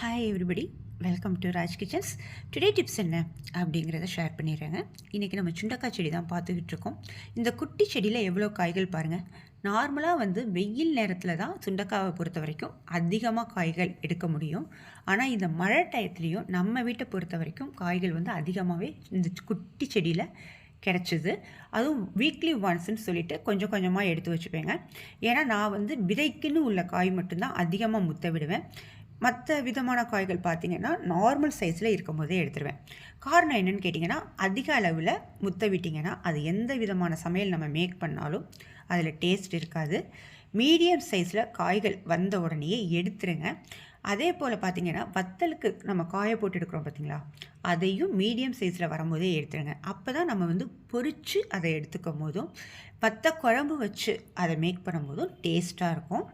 Hi everybody welcome to Raj kitchens today tips என்ன அப்படிங்கிறத share பண்ணிடுறேங்க. இன்றைக்கி நம்ம சுண்டக்காய் செடி தான் பார்த்துக்கிட்டு இருக்கோம். இந்த குட்டி செடியில் எவ்வளோ காய்கள் பாருங்கள் நார்மலாக வந்து வெயில் நேரத்தில் தான் சுண்டக்காவை பொறுத்த வரைக்கும் அதிகமாக காய்கள் எடுக்க முடியும். ஆனால் இந்த மழை டயத்துலேயும் நம்ம வீட்டை பொறுத்த வரைக்கும் காய்கள் வந்து அதிகமாகவே இந்த குட்டி செடியில் கிடச்சிது. அதுவும் வீக்லி ஒன்ஸ்ன்னு சொல்லிட்டு கொஞ்சம் கொஞ்சமாக எடுத்து வச்சுப்பேங்க. ஏன்னா நான் வந்து விதைக்குன்னு உள்ள காய் மட்டும்தான் அதிகமாக முத்த விடுவேன். மற்ற விதமான காய்கள் பார்த்திங்கன்னா நார்மல் சைஸில் இருக்கும் போதே எடுத்துருவேன். காரணம் என்னென்னு கேட்டிங்கன்னா அதிக அளவில் முத்த விட்டிங்கன்னா அது எந்த விதமான சமையல் நம்ம மேக் பண்ணாலும் அதில் டேஸ்ட் இருக்காது. மீடியம் சைஸில் காய்கள் வந்த உடனேயே எடுத்துருங்க. அதே போல் பார்த்திங்கன்னா வத்தலுக்கு நம்ம காய போட்டு எடுக்கிறோம் பார்த்திங்களா அதையும் மீடியம் சைஸில் வரும்போதே எடுத்துருங்க. அப்போ தான் நம்ம வந்து பொறிச்சு அதை எடுத்துக்கும் போதும் வத்த குழம்பு வச்சு அதை மேக் பண்ணும்போதும் டேஸ்ட்டாக இருக்கும்.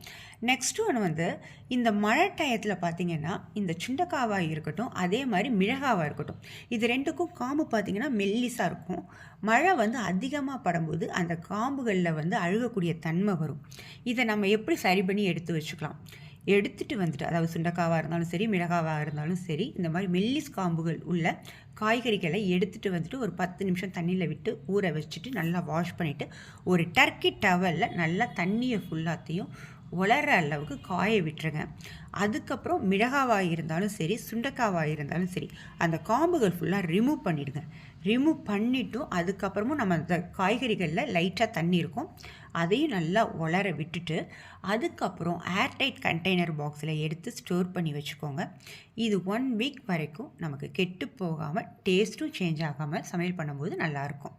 நெக்ஸ்ட்டு ஒன்று வந்து இந்த மழை டயத்தில் பார்த்திங்கன்னா இந்த சுண்டக்காவாக இருக்கட்டும் அதே மாதிரி மிளகாவாக இருக்கட்டும் இது ரெண்டுக்கும் காம்பு பார்த்திங்கன்னா மெல்லிஸாக இருக்கும். மழை வந்து அதிகமாக படும்போது அந்த காம்புகளில் வந்து அழுகக்கூடிய தன்மை வரும். இதை நம்ம எப்படி சரி பண்ணி எடுத்து வச்சுக்கலாம்? எடுத்துகிட்டு வந்துட்டு அதாவது சுண்டக்காவாக இருந்தாலும் சரி மிளகாவாக இருந்தாலும் சரி இந்த மாதிரி மெல்லிஸ் காம்புகள் உள்ள காய்கறிகளை எடுத்துகிட்டு வந்துட்டு ஒரு பத்து நிமிஷம் தண்ணியில் விட்டு ஊற வச்சுட்டு நல்லா வாஷ் பண்ணிவிட்டு ஒரு டர்க்கி டவலில் நல்லா தண்ணியை ஃபுல்லாத்தையும் உலர அளவுக்கு காய விட்டுருங்க. அதுக்கப்புறம் மிளகாவாக இருந்தாலும் சரி சுண்டக்காவாக இருந்தாலும் சரி அந்த காம்புகள் ஃபுல்லாக ரிமூவ் பண்ணிவிடுங்க ரிமூவ் பண்ணிவிட்டும் அதுக்கப்புறமும் நம்ம அந்த காய்கறிகளில் லைட்டாக தண்ணி இருக்கும். அதையும் நல்லா உலர விட்டுட்டு அதுக்கப்புறம் ஏர்டைட் கண்டெய்னர் பாக்ஸில் எடுத்து ஸ்டோர் பண்ணி வச்சுக்கோங்க. இது ஒன் வீக் வரைக்கும் நமக்கு கெட்டு போகாமல் டேஸ்ட்டும் சேஞ்ச் ஆகாமல் சமையல் பண்ணும்போது நல்லாயிருக்கும்